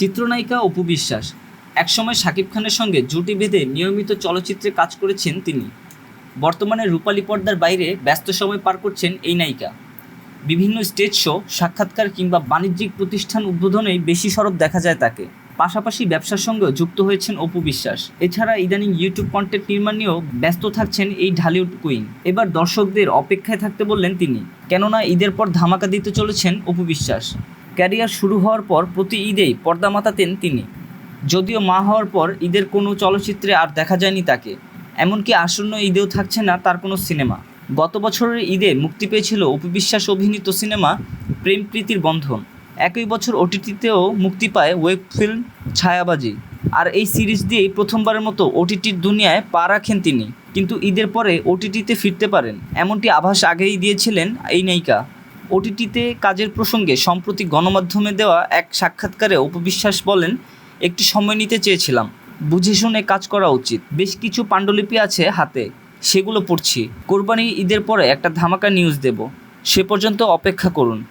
চিত্রনায়িকা অপু বিশ্বাস। একসময় শাকিব খানের সঙ্গে জুটি বেঁধে নিয়মিত চলচ্চিত্রে কাজ করেছেন তিনি। বর্তমানে রূপালী পর্দার বাইরে ব্যস্ত সময় পার করছেন এই নায়িকা। বিভিন্ন স্টেজ শো, সাক্ষাৎকার কিংবা বাণিজ্যিক প্রতিষ্ঠান উদ্বোধনেই বেশি সরব দেখা যায় তাকে। পাশাপাশি ব্যবসার সঙ্গেও যুক্ত হয়েছেন অপু বিশ্বাস। এছাড়া ইদানিং ইউটিউব কন্টেন্ট নির্মাণ নিয়েও ব্যস্ত থাকছেন এই ঢালিউড কুইন। এবার দর্শকদের অপেক্ষায় থাকতে বললেন তিনি, কেননা ঈদের পর ধামাকা দিতে চলেছেন অপু বিশ্বাস। ক্যারিয়ার শুরু হওয়ার পর প্রতি ঈদেই পর্দা মাতাতেন তিনি। যদিও মা হওয়ার পর ঈদের কোনো চলচ্চিত্রে আর দেখা যায়নি তাকে। এমনকি আসন্ন ঈদেও থাকছে না তার কোনো সিনেমা। গত বছরের ঈদে মুক্তি পেয়েছিল অপু বিশ্বাস অভিনীত সিনেমা প্রেম প্রীতির বন্ধন। একই বছর ওটিটিতেও মুক্তি পায় ওয়েব ফিল্ম ছায়াবাজি। আর এই সিরিজ দিয়েই প্রথমবারের মতো ওটিটির দুনিয়ায় পা রাখেন তিনি। কিন্তু ঈদের পরে ওটিটিতে ফিরতে পারেন। এমনটি আভাস আগেই দিয়েছিলেন এই নায়িকা। ওটিটিতে কাজের প্রসঙ্গে সম্প্রতি গণমাধ্যমে দেওয়া এক সাক্ষাৎকারে উপবিশ্বাস বলেন, একটি সময় নিতে চেয়েছিলাম। বুঝে শুনে কাজ করা উচিত। বেশ কিছু পাণ্ডুলিপি আছে হাতে। সেগুলো পড়ছি। কোরবানি ঈদের পরে একটা ধামাকা নিউজ দেব। সে পর্যন্ত অপেক্ষা করুন।